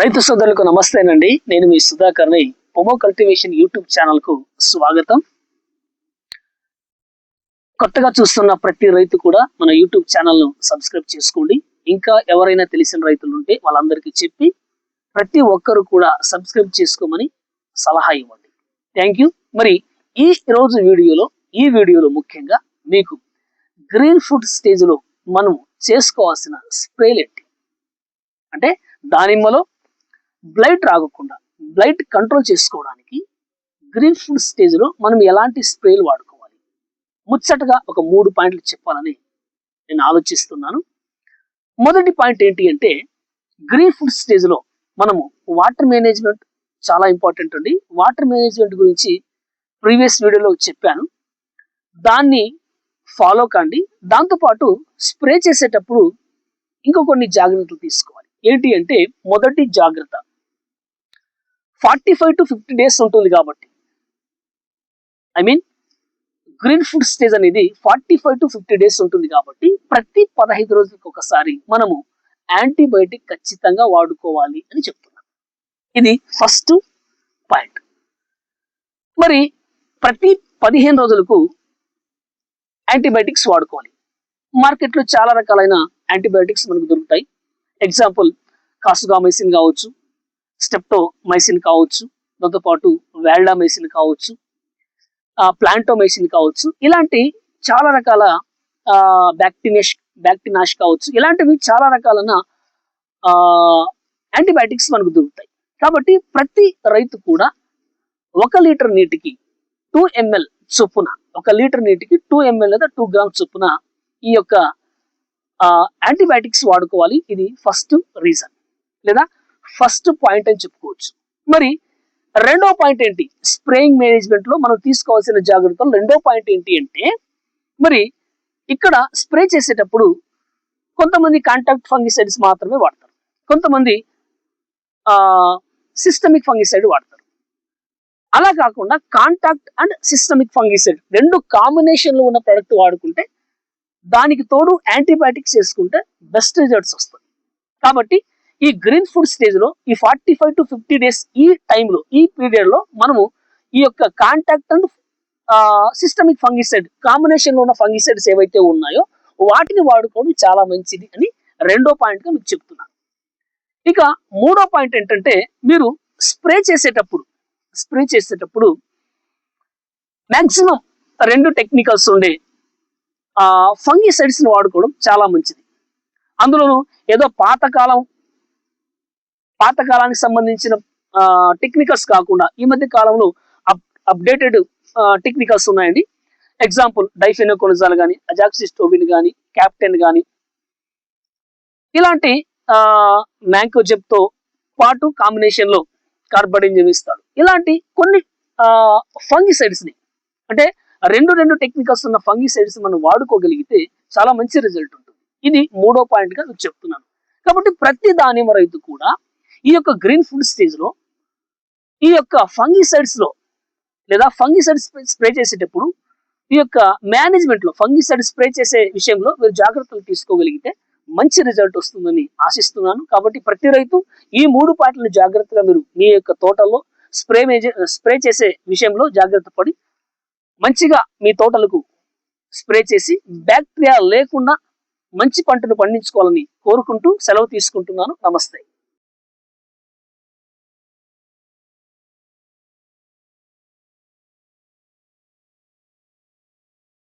రైతు సోదరులకు నమస్తేనండి. నేను మీ సుధాకర్ని పొమో కల్టివేషన్ యూట్యూబ్ ఛానల్కు స్వాగతం. కొత్తగా చూస్తున్న ప్రతి రైతు కూడా మన యూట్యూబ్ ఛానల్ను సబ్స్క్రైబ్ చేసుకోండి. ఇంకా ఎవరైనా తెలిసిన రైతులు ఉంటే వాళ్ళందరికీ చెప్పి ప్రతి ఒక్కరు కూడా సబ్స్క్రైబ్ చేసుకోమని సలహా ఇవ్వండి. Thank you. మరి ఈ రోజు వీడియోలో ఈ వీడియోలో ముఖ్యంగా మీకు గ్రీన్ ఫుడ్ స్టేజ్లో మనం చేసుకోవాల్సిన స్ప్రేలు ఏంటి అంటే దానిమ్మలో బ్లైట్ రాకుండా బ్లైట్ కంట్రోల్ చేసుకోవడానికి గ్రీన్ ఫుడ్ స్టేజ్లో మనం ఎలాంటి స్ప్రేలు వాడుకోవాలి? ముచ్చటగా ఒక మూడు పాయింట్లు చెప్పాలని నేను ఆలోచిస్తున్నాను. మొదటి పాయింట్ ఏంటి అంటే గ్రీన్ ఫుడ్ స్టేజ్లో మనము వాటర్ మేనేజ్మెంట్ చాలా ఇంపార్టెంట్ అండి. వాటర్ మేనేజ్మెంట్ గురించి ప్రీవియస్ వీడియోలో చెప్పాను. దాన్ని ఫాలో కండి. దాంతోపాటు స్ప్రే చేసేటప్పుడు ఇంకో కొన్ని జాగ్రత్తలు తీసుకోవాలి. ఏంటి అంటే మొదటి జాగ్రత్త. Forty five to fifty days ఉంటుంది కాబట్టి. I mean green food stage అనేది forty five to fifty days ఉంటుంది కాబట్టి ప్రతి పదహైదు రోజులకు ఒకసారి మనము యాంటీబయోటిక్ ఖచ్చితంగా వాడుకోవాలి అని చెప్తున్నాం ఇది ఫస్ట్ పాయింట్. మరి ప్రతి పదిహేను రోజులకు యాంటీబయాటిక్స్ వాడుకోవాలి. మార్కెట్లో చాలా రకాలైన యాంటీబయాటిక్స్ మనకు దొరుకుతాయి. ఎగ్జాంపుల్ కాసుగామైసిన్ కావచ్చు స్టెప్టో మైసిన్ కావచ్చు దాంతోపాటు వ్యాల్డా మెసిన్ కావచ్చు ప్లాంటోమైసిన్ కావచ్చు ఇలాంటి చాలా రకాల బ్యాక్టీనియస్ బ్యాక్టీనాష్ కావచ్చు ఇలాంటివి చాలా రకాలైన యాంటీబయాటిక్స్ మనకు దొరుకుతాయి. కాబట్టి ప్రతి రైతు కూడా ఒక లీటర్ నీటికి టూ ఎంఎల్ చొప్పున ఒక లీటర్ నీటికి టూ ఎంఎల్ లేదా టూ గ్రామ్ చొప్పున ఈ యొక్క యాంటీబయాటిక్స్ వాడుకోవాలి. ఇది ఫస్ట్ రీజన్. లేదా ఫస్ట్ పాయింట్ అని చెప్పుకోవచ్చు. మరి రెండో పాయింట్ ఏంటి? స్ప్రేయింగ్ మేనేజ్మెంట్లో మనం తీసుకోవాల్సిన జాగ్రత్తలు రెండో పాయింట్ ఏంటి అంటే మరి ఇక్కడ స్ప్రే చేసేటప్పుడు కొంతమంది కాంటాక్ట్ ఫంగిసైడ్స్ మాత్రమే వాడతారు. కొంతమంది సిస్టమిక్ ఫంగిసైడ్ వాడతారు. అలా కాకుండా కాంటాక్ట్ అండ్ సిస్టమిక్ ఫంగిసైడ్ రెండు కాంబినేషన్లో ఉన్న ప్రొడక్ట్ వాడుకుంటే దానికి తోడు యాంటీబయాటిక్స్ చేసుకుంటే బెస్ట్ రిజల్ట్స్ వస్తాయి. కాబట్టి ఈ గ్రీన్ ఫుడ్ స్టేజ్లో ఈ forty five to fifty days ఈ టైంలో ఈ పీరియడ్లో మనము ఈ యొక్క కాంటాక్ట్ అండ్ సిస్టమిక్ ఫంగిసైడ్ కాంబినేషన్లో ఉన్న ఫంగిసైడ్స్ ఏవైతే ఉన్నాయో వాటిని వాడుకోవడం చాలా మంచిది అని రెండో పాయింట్గా మీకు చెప్తున్నాను ఇక మూడో పాయింట్ ఏంటంటే మీరు స్ప్రే చేసేటప్పుడు స్ప్రే చేసేటప్పుడు మ్యాక్సిమం రెండు టెక్నికల్స్ ఉండే ఫంగిసైడ్స్ని వాడుకోవడం చాలా మంచిది. అందులోనూ ఏదో పాతకాలం పాత కాలానికి సంబంధించిన టెక్నికల్స్ కాకుండా ఈ మధ్య కాలంలో అప్డేటెడ్ టెక్నికల్స్ ఉన్నాయండి. ఎగ్జాంపుల్ డైఫెనోకోనజాల్ కానీ అజాక్సిస్టోబిన్ కానీ క్యాప్టెన్ కానీ ఇలాంటి మ్యాంకోజెప్తో పాటు కాంబినేషన్లో కార్బడిన్ జమిస్తాడు. ఇలాంటి కొన్ని ఫంగిసైడ్స్ని అంటే రెండు రెండు టెక్నికల్స్ ఉన్న ఫంగిసైడ్స్ మనం వాడుకోగలిగితే చాలా మంచి రిజల్ట్ ఉంటుంది. ఇది మూడో పాయింట్గా చెప్తున్నాను. కాబట్టి ప్రతి దానిమ్మ రైతు కూడా ఈ యొక్క గ్రీన్ ఫుడ్ స్టేజ్లో ఈ యొక్క ఫంగిసైడ్స్లో లేదా ఫంగిసైడ్స్ స్ప్రే చేసేటప్పుడు ఈ యొక్క మేనేజ్మెంట్లో ఫంగిసైడ్ స్ప్రే చేసే విషయంలో మీరు జాగ్రత్తలు తీసుకోగలిగితే మంచి రిజల్ట్ వస్తుందని ఆశిస్తున్నాను. కాబట్టి ప్రతి రైతు ఈ మూడు పాటలను జాగ్రత్తగా మీరు మీ యొక్క తోటలో స్ప్రే స్ప్రే చేసే విషయంలో జాగ్రత్త పడి మంచిగా మీ తోటలకు స్ప్రే చేసి బ్యాక్టీరియా లేకుండా మంచి పంటను పండించుకోవాలని కోరుకుంటూ సెలవు తీసుకుంటున్నాను. నమస్తే.